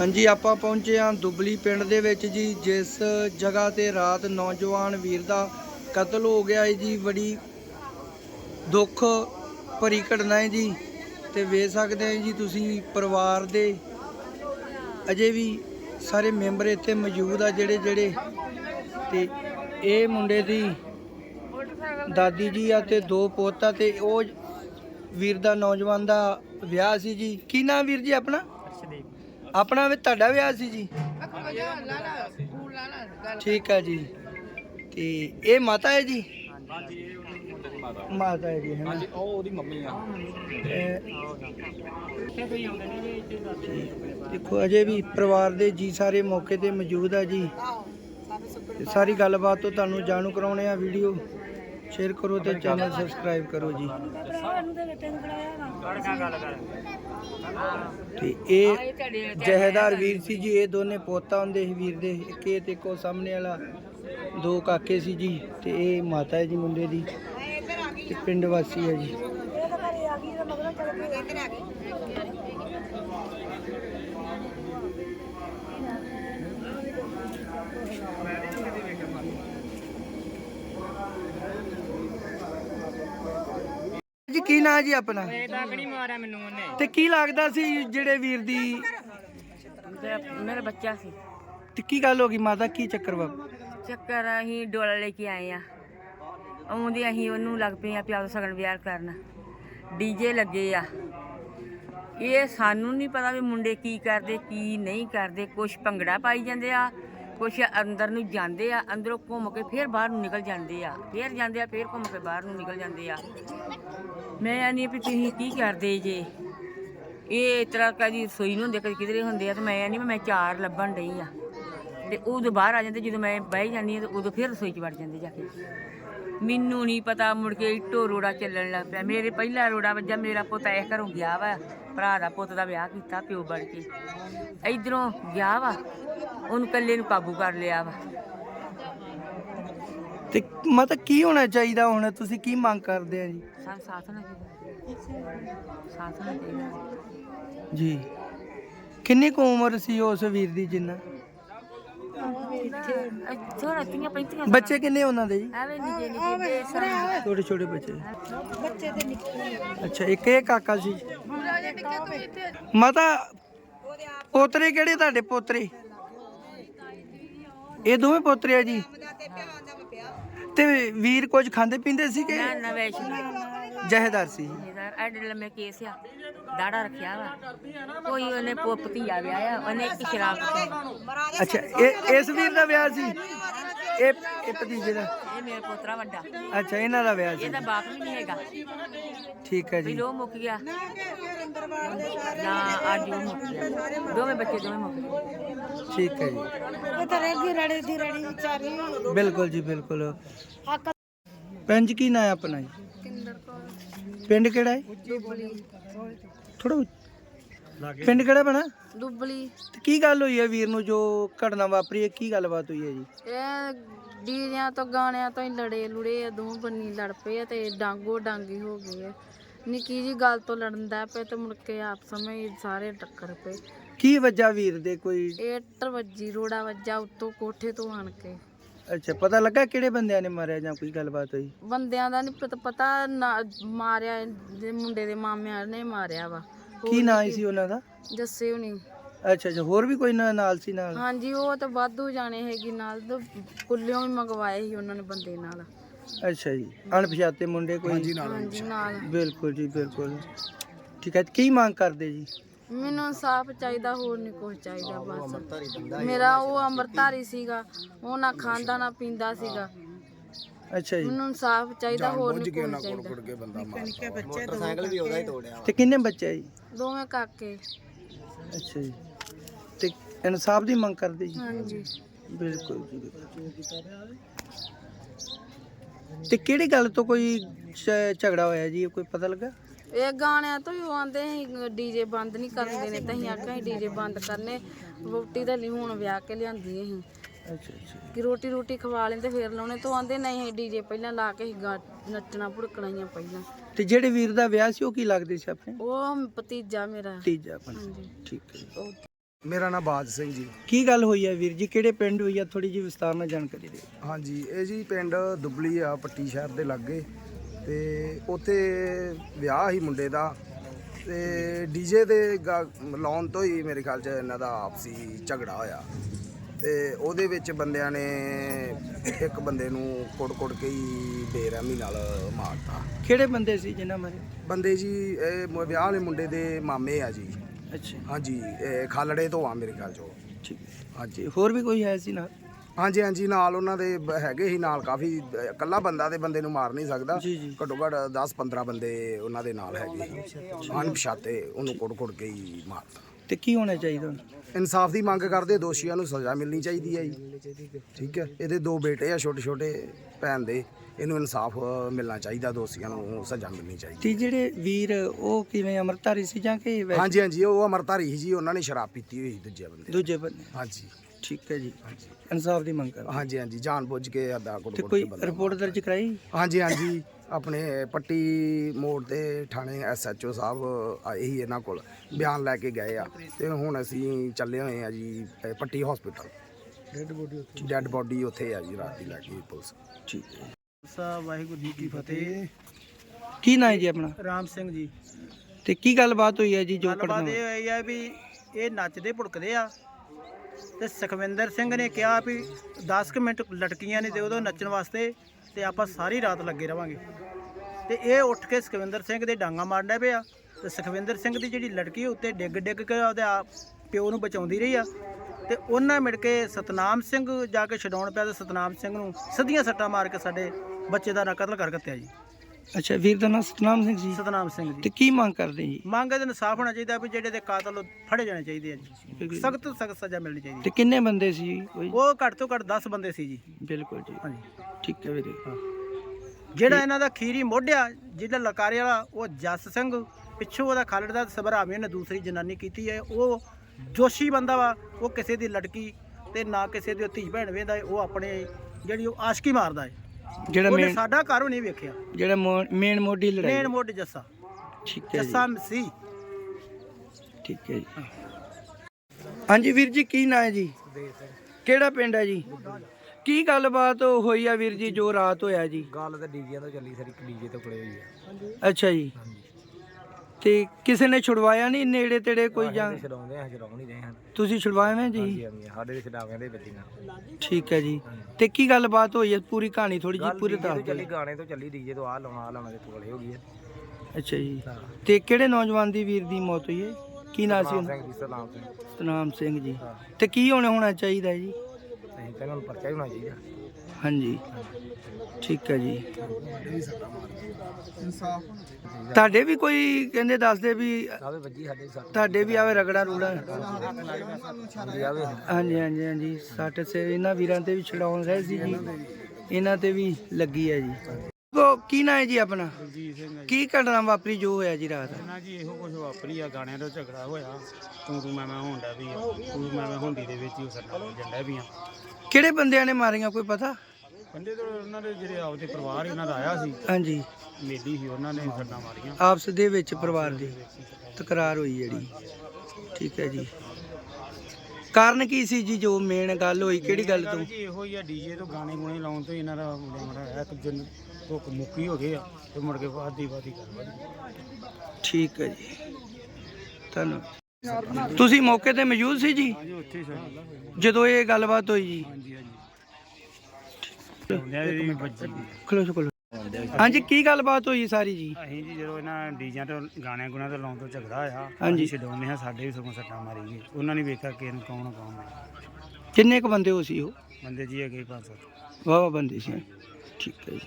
ਹਾਂਜੀ, ਆਪਾਂ ਪਹੁੰਚੇ ਹਾਂ ਦੁਬਲੀ ਪਿੰਡ ਦੇ ਵਿੱਚ ਜੀ, ਜਿਸ ਜਗ੍ਹਾ ਤੇ ਰਾਤ ਨੌਜਵਾਨ ਵੀਰ ਦਾ ਕਤਲ ਹੋ ਗਿਆ ਹੈ ਜੀ। ਬੜੀ ਦੁੱਖ ਭਰੀ ਘਟਨਾ ਹੈ ਜੀ। ਤੇ ਵੇਖ ਸਕਦੇ ਹੋ ਜੀ, ਤੁਸੀਂ ਪਰਿਵਾਰ ਦੇ ਅਜੇ ਵੀ ਸਾਰੇ ਮੈਂਬਰ ਇੱਥੇ ਮੌਜੂਦ ਆ, ਜਿਹੜੇ ਜਿਹੜੇ। ਤੇ ਇਹ ਮੁੰਡੇ ਦੀ ਦਾਦੀ ਜੀ ਆ ਤੇ ਦੋ ਪੋਤਾ ਤੇ ਉਹ ਵੀਰ ਦਾ ਨੌਜਵਾਨ ਦਾ ਵਿਆਹ ਸੀ ਜੀ। ਕੀ ਨਾਮ ਵੀਰ ਜੀ ਆਪਣਾ? ਆਪਣਾ ਵੀ ਤੁਹਾਡਾ ਵਿਆਹ ਸੀ ਜੀ? ਠੀਕ ਹੈ ਜੀ। ਤੇ ਇਹ ਮਾਤਾ ਹੈ ਜੀ? ਮਾਤਾ ਹੈ ਜੀ ਹੈ ਨਾ? ਉਹ ਉਹਦੀ ਮੰਮੀ ਆ। ਦੇਖੋ ਅਜੇ ਵੀ ਪਰਿਵਾਰ ਦੇ ਜੀ ਸਾਰੇ ਮੌਕੇ ਤੇ ਮੌਜੂਦ ਆ ਜੀ। ਸਾਰੀ ਗੱਲਬਾਤ ਤੋਂ ਤੁਹਾਨੂੰ ਜਾਣੂ ਕਰਾਉਣੇ ਆ ਵੀਡੀਓ। ਸ਼ੇਅਰ ਕਰੋ ਤੇ ਚੈਨਲ ਸਬਸਕ੍ਰਾਈਬ ਕਰੋ ਜੀ। ਤੇ ਇਹ ਜਹੇਦਾਰ ਵੀਰ ਸੀ ਜੀ, ਇਹ ਦੋਨੇ ਪੋਤਾ ਹੁੰਦੇ ਸੀ ਵੀਰ ਦੇ, ਇੱਕ ਇਹ ਤੇ ਕੋ ਸਾਹਮਣੇ ਵਾਲਾ, ਦੋ ਕਾਕੇ ਸੀ ਜੀ, ਤੇ ਇਹ ਮਾਤਾ ਹੈ ਜੀ ਮੁੰਡੇ ਦੀ, ਤੇ ਪਿੰਡ ਵਾਸੀ ਹੈ ਜੀ। ਜੀ ਕੀ ਨਾਂ ਜੀ ਆਪਣਾ? ਨਹੀਂ ਮਾਰਿਆ ਮੈਨੂੰ ਉਹਨੇ। ਤੇ ਕੀ ਲੱਗਦਾ ਸੀ ਜਿਹੜੇ ਵੀਰ ਦੀ? ਮੇਰਾ ਬੱਚਾ ਸੀ। ਤੇ ਕੀ ਗੱਲ ਹੋ ਗਈ ਮਾਤਾ? ਕੀ ਚੱਕਰ ਵਾ? ਚੱਕਰ ਅਸੀਂ ਡੋਲਾ ਲੈ ਕੇ ਆਏ ਆ। ਆਉਂਦੇ ਅਸੀਂ ਉਹਨੂੰ ਲੱਗ ਪਏ ਆ ਪਿਆਰ ਸਗਨ ਵਿਆਹ ਕਰਨ। ਡੀਜੇ ਲੱਗੇ ਆ। ਇਹ ਸਾਨੂੰ ਨਹੀਂ ਪਤਾ ਵੀ ਮੁੰਡੇ ਕੀ ਕਰਦੇ ਕੀ ਨਹੀਂ ਕਰਦੇ। ਕੁਛ ਭੰਗੜਾ ਪਾਈ ਜਾਂਦੇ ਆ। ਕੁਛ ਅੰਦਰ ਨੂੰ ਜਾਂਦੇ ਆ, ਅੰਦਰੋਂ ਘੁੰਮ ਕੇ ਫਿਰ ਬਾਹਰ ਨੂੰ ਨਿਕਲ ਜਾਂਦੇ ਆ। ਫਿਰ ਜਾਂਦੇ ਆ, ਫਿਰ ਘੁੰਮ ਕੇ ਬਾਹਰ ਨੂੰ ਨਿਕਲ ਜਾਂਦੇ ਆ। ਮੈਂ ਨਹੀਂ ਵੀ ਤੁਸੀਂ ਕੀ ਕਰਦੇ ਜੇ? ਇਹ ਇਸ ਤਰ੍ਹਾਂ ਕਦੀ ਸੋਈ ਨੂੰ ਹੁੰਦੇ, ਕਦੀ ਕਿਧਰੇ ਹੁੰਦੇ ਆ, ਤੇ ਮੈਂ ਨਹੀਂ ਮੈਂ ਚਾਰ ਲੱਭਣ ਡਈ ਆ। ਤੇ ਉਦੋਂ ਬਾਹਰ ਆ ਜਾਂਦੇ, ਜਦੋਂ ਮੈਂ ਬਹਿ ਜਾਂਦੀ ਆ, ਤੇ ਉਦੋਂ ਫਿਰ ਰਸੋਈ 'ਚ ਵੜ ਜਾਂਦੇ ਜਾ ਕੇ। ਮੈਨੂੰ ਨਹੀਂ ਪਤਾ ਮੁੜ ਕੇ ਇੱਟੋ ਰੋੜਾ ਚੱਲਣ ਲੱਗ ਪਿਆ। ਮੇਰੇ ਪਹਿਲਾ ਰੋੜਾ ਵੱਜਾ ਮੇਰਾ ਪੁੱਤ ਇਹ ਘਰੋਂ ਗਿਆ ਵਾ। ਭਰਾ ਦਾ ਪੁੱਤ ਦਾ ਵਿਆਹ ਕੀਤਾ ਪਿਓ ਬਣ ਕੇ। ਇਧਰੋਂ ਗਿਆ ਵਾ ਉਹਨੂੰ ਕੱਲੇ ਨੂੰ ਕਾਬੂ ਕਰ ਲਿਆ ਵਾ। ਤੇ ਮਤਲਬ ਕੀ ਹੋਣਾ ਚਾਹੀਦਾ ਹੁਣ? ਤੁਸੀਂ ਕੀ ਮੰਗ ਕਰਦੇ ਆ ਜੀ? ਸਾਨੂੰ ਸਾਥ ਨਾ ਸਾਥ ਜੀ। ਕਿੰਨੀ ਕੁ ਉਮਰ ਸੀ ਉਸ ਵੀਰ ਦੀ ਜਿੰਨਾ? ਥੋੜਾ ਤੀਆਂ ਪੈਂਤੀਆਂ ਬੱਚੇ ਕਿੰਨੇ ਉਹਨਾਂ ਦੇ ਜੀ? ਐਵੇਂ ਨਿੱਕੇ ਨਿੱਕੇ ਦੇ ਛੋਟੇ ਛੋਟੇ ਬੱਚੇ। ਬੱਚੇ ਤੇ ਨਿੱਕੇ ਅੱਛਾ, ਇੱਕ ਇਹ ਕਾਕਾ ਸੀ। ਮਾਤਾ, ਪੋਤਰੇ ਕਿਹੜੇ ਤੁਹਾਡੇ ਪੋਤਰੇ? ਇਹ ਦੋਵੇਂ ਪੋਤਰੇ ਆ ਜੀ? ਤੇ ਵੀਰ ਕੁਝ ਖਾਂਦੇ ਪੀਂਦੇ ਸੀ ਕਿ? ਨਾ ਨਾ ਵੈਸ਼ਨੂੰ। ਜਹੇਦਾਰ ਸੀ। ਜੀ? ਇਹਦਾ ਐਡੇ ਲੰਮੇ ਕੇਸ ਆ ਦਾੜਾ ਰੱਖਿਆ ਵਾ। ਕੋਈ ਉਹਨੇ ਪੁੱਤ ਧੀਆ ਵਿਆਹਿਆ ਉਹਨੇ ਇੱਕ ਸ਼ਰਾਬ ਪੀਤੀ। ਅੱਛਾ ਇਹ ਇਸ ਵੀਰ ਦਾ ਵਿਆਹ ਸੀ? ਇਹ ਇਹ ਭਤੀਜੇ ਦਾ? ਇਹ ਮੇਰਾ ਪੋਤਰਾ ਵੱਡਾ। ਅੱਛਾ ਇਹਨਾਂ ਦਾ ਵਿਆਹ ਸੀ। ਇਹਦਾ ਬਾਪ ਵੀ ਨਹੀਂ ਹੈਗਾ। ਠੀਕ ਹੈ ਵੀ ਜੀ ਲੋ ਮੁੱਕ ਗਿਆ। ਨਾ ਅੱਜ ਉਹ ਮੁੱਕ ਗਿਆ। ਦੋਵੇਂ ਬੱਚੇ ਦੋਵੇਂ ਮੁੱਕ ਗਏ। ਠੀਕ ਹੈ ਜੀ। ਉਹ ਤਾਂ ਰਹਿ ਰੜੇ ਦੀ ਰੜੀ ਵਿਚਾਰੀ। ਬਿਲਕੁਲ ਜੀ ਬਿਲਕੁਲ। ਪੰਜ ਕੀ ਨਾਂ ਆਪਣਾ ਜੀ? ਪਿੰਡ ਕਿਹੜਾ ਹੈ? ਦੁਬਲੀ ਥੋੜਾ ਪਿੰਡ ਕਿਹੜਾ ਬਣਾ ਦੁਬਲੀ। ਤੇ ਕੀ ਗੱਲ ਹੋਈ ਹੈ ਵੀਰ ਨੂੰ ਜੋ ਘਟਨਾ ਵਾਪਰੀ ਹੈ? ਕੀ ਗੱਲਬਾਤ ਹੋਈ ਹੈ ਜੀ? ਇਹ ਡੀਜਿਆਂ ਤੋਂ ਗਾਣਿਆਂ ਤੋਂ ਹੀ ਲੜੇ ਲੁੜੇ ਆ ਦੋ ਬੰਨੀ ਲੜ ਪਏ ਆ ਤੇ ਡਾਂਗੋ ਡਾਂਗੀ ਹੋ ਗਈ ਆ। ਨਿੱਕੀ ਜੀ ਗੱਲ ਤੋਂ ਲੜਨ ਦਾ ਪਏ ਤੇ ਮੁੜ ਕੇ ਆਪਸ ਵਿੱਚ ਸਾਰੇ ਟੱਕਰ ਪਏ। ਕੀ ਵਜ੍ਹਾ ਵੀਰ ਦੇ ਕੋਈ? ਇਹ ਵੱਜੀ ਰੋੜਾ ਵੱਜਾ ਉੱਤੋਂ ਕੋਠੇ ਤੋਂ ਆਣ ਕੇ। ਅੱਛਾ ਪਤਾ ਲੱਗਾ ਕਿਹੜੇ ਬੰਦਿਆਂ ਨੇ ਮਾਰਿਆ ਜਾਂ ਕੋਈ ਗੱਲਬਾਤ ਹੋਈ? ਬੰਦਿਆਂ ਦਾ ਨਹੀਂ ਪਤਾ ਨਾ ਮਾਰਿਆ ਦੇ ਮੁੰਡੇ ਦੇ ਮਾਮਿਆਂ ਨੇ ਮਾਰਿਆ ਵਾ। ਕੀ ਨਾਂ ਸੀ ਉਹਨਾਂ ਦਾ? ਜੱਸੇ ਹੁਣੀ ਅੱਛਾ ਅੱਛਾ ਹੋਰ ਵੀ ਕੋਈ ਨਾ- ਨਾਲ ਸੀ ਨਾਲ? ਹਾਂਜੀ ਉਹ ਤਾਂ ਵਾਧੂ ਜਾਣੇ ਹੈਗੀ ਨਾਲ ਤੇ ਕੁੱਲਿਓਂ ਵੀ ਮੰਗਵਾਏ ਸੀ ਉਹਨਾਂ ਨੇ ਬੰਦੇ ਨਾਲ। ਅੱਛਾ ਜੀ ਅਣਪਛਾਤੇ ਮੁੰਡੇ ਕੋਈ? ਹਾਂਜੀ ਨਾਲ। ਬਿਲਕੁਲ ਜੀ ਬਿਲਕੁਲ। ਠੀਕ ਹੈ ਕੀ ਮੰਗ ਕਰਦੇ ਜੀ? ਮੈਨੂੰ ਇਨਸਾਫ ਚਾਹੀਦਾ ਹੋਰ ਨਹੀਂ ਕੁਝ ਚਾਹੀਦਾ ਬਸ। ਮੇਰਾ ਉਹ ਅੰਮ੍ਰਿਤਧਾਰੀ ਸੀਗਾ ਉਹ ਨਾ ਖਾਂਦਾ ਨਾ ਪੀਂਦਾ ਸੀਗਾ। ਅੱਛਾ ਜੀ। ਮੈਨੂੰ ਇਨਸਾਫ ਚਾਹੀਦਾ ਹੋਰ ਨਹੀਂ ਕੁਝ ਚਾਹੀਦਾ। ਤੇ ਕਿੰਨੇ ਬੱਚੇ ਆ ਜੀ? ਦੋਵੇਂ ਕਾਕੇ। ਅੱਛਾ ਜੀ। ਤੇ ਇਨਸਾਫ ਦੀ ਮੰਗ ਕਰਦੇ ਜੀ? ਹਾਂਜੀ। ਬਿਲਕੁਲ ਜੀ ਬਿਲਕੁਲ। ਤੇ ਕਿਹੜੀ ਗੱਲ ਤੋਂ ਕੋਈ ਝ- ਝਗੜਾ ਹੋਇਆ ਜੀ? ਕੋਈ ਪਤਾ ਲੱਗਾ? ਇਹ ਗਾਣਿਆਂ ਤੋਂ ਵੀ ਉਹ ਆਂਦੇ ਸੀ ਡੀਜੇ ਬੰਦ ਨਹੀਂ ਕਰਦੇ ਨੇ ਤਾਂ ਅਸੀਂ ਆਖਿਆ ਸੀ ਡੀਜੇ ਬੰਦ ਕਰਨੇ ਵੋਟੀ ਦਾ ਲਈ ਹੁਣ ਵਿਆਹ ਕੇ ਲਿਆਂਦੀ ਅਸੀਂ। ਅੱਛਾ ਅੱਛਾ। ਕਿ ਰੋਟੀ ਰੋਟੀ ਖਵਾ ਲੈਂਦੇ ਫੇਰ ਲਾਉਣੇ ਤੋਂ ਆਂਦੇ ਨਹੀਂ ਡੀਜੇ ਪਹਿਲਾਂ ਲਾ ਕੇ ਅਸੀਂ ਗਾ- ਨੱਚਣਾ ਭੁੜਕਣਾ ਹੀ ਆ ਪਹਿਲਾਂ। ਤੇ ਜਿਹੜੇ ਵੀਰ ਦਾ ਵਿਆਹ ਸੀ ਉਹ ਕੀ ਲੱਗਦੇ ਸੀ ਆਪਣੇ? ਉਹ ਭਤੀਜਾ ਮੇਰਾ। ਤੀਜਾ ਆਪਣਾ। ਹਾਂਜੀ। ਠੀਕ ਹੈ ਜੀ। ਉਹ ਮੇਰਾ ਨਾਮ ਬਾਜ ਸਿੰਘ ਜੀ। ਕੀ ਗੱਲ ਹੋਈ ਹੈ ਵੀਰ ਜੀ? ਕਿਹੜੇ ਪਿੰਡ ਹੋਈ ਹੈ ਥੋੜੀ ਜਿਹੀ ਵਿਸਤਾਰ ਨਾਲ ਜਾਣਕਾਰੀ ਦਿਓ। ਹਾਂਜੀ ਇਹ ਜੀ ਪਿੰਡ ਦੁਬਲੀ ਆ ਪੱਟੀ ਸ਼ਹਿਰ ਦੇ ਲਾਗੇ। ਤੇ ਉੱਥੇ ਵਿਆਹ ਸੀ ਮੁੰਡੇ ਦਾ ਤੇ ਡੀਜੇ ਦੇ ਲਾਉਣ ਤੋਂ ਹੀ ਮੇਰੇ ਖਿਆਲ 'ਚ ਇਹਨਾਂ ਦਾ ਆਪਸੀ ਝਗੜਾ ਹੋਇਆ। ਤੇ ਉਹਦੇ ਵਿੱਚ ਬੰਦਿਆਂ ਨੇ ਇੱਕ ਬੰਦੇ ਨੂੰ ਕੁੱਟ-ਕੁੱਟ ਕੇ ਹੀ ਬੇਰਹਿਮੀ ਨਾਲ ਮਾਰਤਾ। ਕਿਹੜੇ ਬੰਦੇ ਸੀ ਜਿਨ੍ਹਾਂ ਮਾਰੇ ਬੰਦੇ ਜੀ ਇਹ ਮ- ਵਿਆਹ ਵਾਲੇ ਮੁੰਡੇ ਦੇ ਮਾਮੇ ਆ ਜੀ। ਅੱਛਾ। ਹਾਂਜੀ ਇਹ ਖਾਲੜੇ ਤੋਂ ਆ ਮੇਰੇ ਖਿਆਲ 'ਚੋਂ ਠੀਕ। ਹੈ। ਹਾਂਜੀ। ਤੇ ਹੋਰ ਵੀ ਕੋਈ ਹੈ ਸੀ ਨਾਲ? ਹਾਂਜੀ ਹਾਂਜੀ ਨਾਲ ਉਹਨਾਂ ਦੇ ਬ- ਹੈਗੇ ਸੀ ਨਾਲ ਕਾਫੀ ਅ, ਇਕੱਲਾ ਬੰਦਾ ਤੇ ਬੰਦੇ ਨੂੰ ਮਾਰ ਨਹੀਂ ਸਕਦਾ। ਘੱਟੋ ਘੱਟ 10 15 ਬੰਦੇ ਉਹਨਾਂ ਦੇ ਨਾਲ ਹੈਗੇ ਸੀ। ਅਣਪਛਾਤੇ ਉਹਨੂੰ ਕੁੱਟ ਕੁੱਟ ਕੇ ਹੀ ਮਾਰਤਾ। ਤੇ ਕੀ ਹੋਣਾ ਚਾਹੀਦਾ? ਇਨਸਾਫ ਦੀ ਮੰਗ ਕਰਦੇ ਦੋਸ਼ੀਆਂ ਨੂੰ ਸਜ਼ਾ ਮਿਲਣੀ ਚਾਹੀਦੀ ਹੈ ਜੀ। ਠੀਕ ਹੈ ਇਹਦੇ ਦੋ ਬੇਟੇ ਆ ਛੋਟੇ ਛੋਟੇ ਭੈਣ ਦੇ। ਇਹਨੂੰ ਇਨਸਾਫ ਮਿਲਣਾ ਚਾਹੀਦਾ ਦੋਸ਼ੀਆਂ ਨੂੰ ਸਜ਼ਾ ਮਿਲਣੀ ਚਾਹੀਦੀ ਤੇ ਜਿਹੜੇ ਵੀਰ ਉਹ ਕਿਵੇਂ ਅਮਰਤਾਰੀ ਸੀ ਜਾਂ ਕਿ ਵੈਸੇ? ਹਾਂਜੀ ਹਾਂਜੀ ਉਹ ਅਮਰਤਾਰੀ ਸੀ ਜੀ ਉਹਨਾਂ ਨੇ ਸ਼ਰਾਬ ਪੀਤੀ ਹੋਈ ਸੀ ਦੂਜੇ ਬੰਦੇ ਦੂਜੇ ਬੰਦੇ ਹਾਂਜੀ। ਠੀਕ ਹੈ ਜੀ। ਇਨਸਾਫ ਦੀ ਮੰਗ ਕਰ ਹਾਂਜੀ ਹਾਂਜੀ ਜਾਣ ਬੁੱਝ ਕੇ ਅੱਦਾ ਤੇ ਕੋਈ ਰਿਪੋਰਟ ਦਰਜ ਕਰਾਈ? ਹਾਂਜੀ ਹਾਂਜੀ ਆਪਣੇ ਪੱਟੀ ਮੋੜ ਤੇ ਥਾਣੇ ਐਸਐਚਓ ਸਾਹਿਬ ਆਏ ਸੀ ਇਹਨਾਂ ਕੋਲ ਬਿਆਨ ਲੈ ਕੇ ਗਏ ਆ। ਤੇ ਹੁਣ ਅਸੀਂ ਚੱਲੇ ਹੋਏ ਆ ਜੀ ਪੱਟੀ ਹਸਪੀਟਲ ਡੈੱਡ ਬੋਡੀ ਉੱਥੇ। ਡੈੱਡ ਬੋਡੀ ਉੱਥੇ ਆ ਜੀ ਰਾਤੀ ਲੈ ਕੇ ਪੁਲਿਸ। ਠੀਕ ਹੈ। ਸਾ ਵਾਹਿਗੁਰੂ ਜੀ ਕੀ ਫਤਿਹ। ਕੀ ਨਾਂ ਹੈ ਜੀ ਆਪਣਾ? ਰਾਮ ਸਿੰਘ ਜੀ। ਤੇ ਕੀ ਗੱਲਬਾਤ ਹੋਈ ਹੈ ਜੀ ਜੋ ਗੱਲਬਾਤ ਇਹ ਹੋਈ ਆ ਵੀ ਇਹ ਨੱਚਦੇ ਭੁੜਕਦੇ ਆ। ਤੇ ਸੁਖਵਿੰਦਰ ਸਿੰਘ ਨੇ ਕਿਹਾ ਵੀ 10 ਕੁ ਮਿੰਟ ਲਟਕੀਆਂ ਨੇ ਤੇ ਉਦੋਂ ਨੱਚਣ ਵਾਸਤੇ ਤੇ ਆਪਾਂ ਸਾਰੀ ਰਾਤ ਲੱਗੇ ਰਵਾਂਗੇ। ਤੇ ਇਹ ਉੱਠ ਕੇ ਸੁਖਵਿੰਦਰ ਸਿੰਘ ਦੇ ਡਾਂਗਾ ਮਾਰਨ ਪਿਆ। ਤੇ ਸੁਖਵਿੰਦਰ ਸਿੰਘ ਦੀ ਜਿਹੜੀ ਲੜਕੀ ਉੱਤੇ ਡਿੱਗ ਡਿੱਗ ਕੇ ਉਹਦੇ ਆਪ ਪਿਓ ਨੂੰ ਬਚਾਉਂਦੀ ਰਹੀ ਆ। ਤੇ ਉਹਨਾਂ ਮਿਲ ਕੇ ਸਤਨਾਮ ਸਿੰਘ ਜਾ ਕੇ ਛਡਾਉਣ ਪਿਆ ਤੇ ਸਤਨਾਮ ਸਿੰਘ ਨੂੰ ਸਿੱਧੀਆਂ ਸੱਟਾਂ ਮਾਰ ਕੇ ਸਾਡੇ ਬੱਚੇ ਦਾ ਨਾ ਕਤਲ ਕਰ ਦਿੱਤਾ ਜੀ। ਅੱਛਾ ਵੀਰ ਦਾ ਨਾਮ ਸਤਨਾਮ ਸਿੰਘ ਜੀ ਸਤਨਾਮ ਸਿੰਘ ਜੀ। ਤੇ ਕੀ ਮੰਗ ਕਰਦੇ ਜੀ? ਮੰਗ ਇਹਦੇ ਇਨਸਾਫ ਹੋਣਾ ਚਾਹੀਦਾ ਵੀ ਜਿਹੜੇ ਦੇ ਕਾਤਲ ਉਹ ਫੜੇ ਜਾਣੇ ਚਾਹੀਦੇ ਆ ਜੀ। ਸਖਤ ਸਖਤ ਸਜ਼ਾ ਮਿਲਣੀ ਚਾਹੀਦੀ ਤੇ ਕਿੰਨੇ ਬੰਦੇ ਸੀ ਕੋਈ? ਉਹ ਘੱਟ ਤੋਂ ਘੱਟ 10 ਬੰਦੇ ਸੀ ਜੀ। ਬਿਲਕੁਲ ਜੀ। ਹਾਂਜੀ। ਠੀਕ ਹੈ ਵੀਰੇ। ਜਿਹੜਾ ਇਹਨਾਂ ਦਾ ਖੀਰੀ ਮੋਢਿਆ ਜਿਹੜਾ ਲਕਾਰੇ ਵਾਲਾ ਉਹ ਜਸ ਸਿੰਘ ਪਿੱਛੋਂ ਉਹਦਾ ਖਾਲੜ ਦਾ ਸਬਰਾਵੀ ਨੇ ਦੂਸਰੀ ਜਨਾਨੀ ਕੀਤੀ ਹੈ। ਉਹ ਜੋਸ਼ੀ ਬੰਦਾ ਵਾ ਉਹ ਕਿਸੇ ਦੀ ਲੜਕੀ ਤੇ ਨਾ ਕਿਸੇ ਦੀ ਉਹ ਧੀ ਭੈਣ ਵੇਂਦਾ ਉਹ ਆਪਣੇ ਜਿਹੜੀ ਉਹ ਆਸ਼ਕੀ ਮਾਰਦਾ ਹੈ। ਜਿਹੜਾ ਉਹਨੇ ਮੇਨ ਸਾਡਾ ਘਰ ਨਹੀਂ ਵੇਖਿਆ। ਜਿਹੜਾ ਮੇਨ ਮੋਢੀ ਲੜਾਈ। ਮੇਨ ਮੋਢ ਜੱਸਾ। ਠੀਕ ਹੈ ਜੀ। ਜੱਸਾ ਸੀ। ਠੀਕ ਹੈ ਜੀ। ਹਾਂਜੀ ਵੀਰ ਜੀ ਕੀ ਨਾਂ ਹੈ ਜੀ? ਕਿਹੜਾ ਪਿੰਡ ਹੈ ਜੀ? ਕੀ ਗੱਲਬਾਤ ਹੋਈ ਆ ਵੀਰ ਜੀ ਜੋ ਰਾਤ ਹੋਇਆ ਜੀ? ਗੱਲ ਤਾਂ ਡੀਜੇ ਤੋਂ ਚੱਲੀ ਸਾਰੀ ਡੀਜੇ ਤੋਂ ਕੋਲੇ ਹੋਈ ਆ। ਅੱਛਾ ਜੀ। ਤੇ ਕਿਸੇ ਨੇ ਛੁਡਵਾਇਆ ਨਹੀਂ? ਨੇੜੇ ਤੇੜੇ ਕੋਈ ਜਾਂ ਛਡਾਉਂਦੇ ਆ ਛਡਾਉਣ ਨਹੀਂ ਰਹੇ ਹਾਂ ਤੁਸੀਂ ਛੁਡਵਾਏ ਮੈਂ ਜੀ? ਹਾਂਜੀ ਹਾਂਜੀ ਸਾਡੇ ਦੇ ਛਡਾਵਿਆਂ ਦੇ ਵੱਜੀਆਂ ਠੀਕ ਹੈ ਜੀ। ਤੇ ਕੀ ਗੱਲਬਾਤ ਹੋਈ ਹੈ? ਪੂਰੀ ਕਹਾਣੀ ਥੋੜੀ ਜੀ ਪੂਰੀ ਤੋਂ ਦੱਸ ਚੱਲੀ ਦਿਓ। ਗਾਣੇ ਤੋਂ ਚੱਲੀ ਡੀਜੇ ਤੋਂ ਆ ਲਾਉਣਾ ਆ ਲਾਉਣਾ ਦੇ ਕੋਲੇ ਹੋ ਗਈ ਹੈ। ਅੱਛਾ ਜੀ। ਤੇ ਕਿਹੜੇ ਨੌਜਵਾਨ ਦੀ ਵੀਰ ਦੀ ਮੌਤ ਹੋਈ ਹੈ? ਕੀ ਨਾਂ ਸੀ ਨਾਮ ਉਹਨਾਂ ਸਿੰਘ ਜੀ ਸਲਾਮ ਸਿੰਘ। ਸਤਨਾਮ ਸਿੰਘ ਜੀ। ਤੇ ਕੀ ਹੋਣਾ ਹੋਣਾ ਚਾਹੀਦਾ ਹੈ ਜੀ? ਅਸੀਂ ਤਾਂ ਪਰਚਾ ਹੀ ਹੋਣਾ ਚਾਹੀਦਾ। ਹਾਂਜੀ। ਠੀਕ ਹੈ ਜੀ। ਤੁਹਾਡੇ ਵੀ ਕੋਈ ਕਹਿੰਦੇ ਦੱਸਦੇ ਵੀ ਆਵੇ ਵੱਜੀ ਸਾਡੇ ਸੱਟ। ਤੁਹਾਡੇ ਵੀ ਆਵੇ ਰਗੜਾ ਰੂੜਾ। ਹਾਂਜੀ ਆਵੇ। ਹਾਂਜੀ ਹਾਂਜੀ ਹਾਂਜੀ। ਸੱਟ ਸੇ ਇਹਨਾਂ ਵੀਰਾਂ ਤੇ ਵੀ ਛਡਾਉਣ ਰਹੇ ਸੀ ਜੀ। ਇਹਨਾਂ ਤੇ ਵੀ ਲੱਗੀ ਹੈ ਜੀ। ਕੋ ਕੀ ਨਾਂ ਹੈ ਜੀ ਆਪਣਾ? ਜੀ ਸਿੰਘ ਕੀ ਘਟਨਾ ਵਾਪਰੀ ਜੋ ਹੋਇਆ ਜੀ ਰਾਤ? ਨਾ ਜੀ ਇਹੋ ਕੁਝ ਵਾਪਰੀ ਆ। ਗਾਣਿਆਂ ਦਾ ਝਗੜਾ ਹੋਇਆ। ਤੂੰ ਤੂੰ ਮੈਂ ਮੈਂ ਹੋਣਦਾ ਵੀ ਆ। ਤੂੰ ਮੈਂ ਮੈਂ ਹੁੰਦੀ ਦੇ ਵਿੱਚ ਹੀ ਸੱਟਾਂ ਜੰਡਾ ਵੀ ਆ। ਕਿਹੜੇ ਬੰਦਿਆਂ ਨੇ ਮਾਰੀਆਂ ਕੋਈ ਪਤਾ? ਬੰਦੇ ਤੋਂ ਉਹਨਾਂ ਦੇ ਜਿਹੜੇ ਆਪਦੇ ਪਰਿਵਾਰ ਇਹਨਾਂ ਦਾ ਆਇਆ ਸੀ ਹਾਂਜੀ। ਮੇਲੀ ਸੀ ਉਹਨਾਂ ਨੇ ਸੱਟਾਂ ਮਾਰੀਆਂ। ਆਪਸ ਦੇ ਵਿੱਚ ਪਰਿਵਾਰ ਦੀ ਤਕਰਾਰ ਹੋਈ ਜਿਹੜੀ। ਠੀਕ ਹੈ ਜੀ। ਕਾਰਨ ਕੀ ਸੀ ਜੀ ਜੋ ਮੇਨ ਗੱਲ ਹੋਈ? ਕਿਹੜੀ ਗੱਲ ਤੋਂ? ਜੀ ਇਹੋ ਹੀ ਆ ਡੀਜੇ ਤੋਂ ਗਾਣੇ ਗੁਣੇ ਲਾਉਣ ਤੋਂ ਹੀ ਇਹਨਾਂ ਦਾ ਮੁੰਡਾ ਮੜਾ ਇੱਕ ਦਿਨ ਧੁੱਕ ਮੁੱਕੀ ਹੋ ਗਏ ਆ ਤੇ ਮੁੜ ਕੇ ਵਾਦੀ ਵਾਦੀ ਕਰ ਵਧੀ ਠੀਕ ਹੈ ਜੀ। ਧੰਨਵਾਦ। ਤੁਸੀਂ ਮੌਕੇ ਤੇ ਮੌਜੂਦ ਸੀ ਜੀ? ਹੀ ਜਦੋਂ ਇਹ ਗੱਲਬਾਤ ਹੋਈ ਜੀ? ਹਾਂਜੀ ਖਲੋ ਖਲੋ ਕੀ ਗੱਲਬਾਤ ਹੋਈ ਸਾਰੀ ਜੀ? ਅਸੀਂ ਜੀ ਜਦੋਂ ਇਹਨਾਂ ਡੀਜਾਂ ਤੋਂ ਗਾਣਿਆਂ ਗੁਣਿਆਂ ਤੋਂ ਲਾਉਣ ਤੋਂ ਝਗੜਾ ਹੋਇਆ ਹਾਂਜੀ। ਅਸੀਂ ਛਡਾਉਂਦੇ ਹਾਂ ਸਾਡੇ ਵੀ ਸਗੋਂ ਸੱਟਾਂ ਮਾਰੀ ਗਏ ਉਹਨਾਂ ਨੇ ਵੇਖਿਆ ਕਿ ਇਹਨੂੰ ਕੌਣ ਕੌਣ ਕਿੰਨੇ ਕ ਬੰਦੇ ਹੋ ਸੀ ਉਹ? ਬੰਦੇ ਜੀ ਹੈਗੇ ਪੰਜ ਸੱਤ। ਵਾਵਾ ਬੰਦੇ ਸੀ। ਠੀਕ ਹੈ ਜੀ।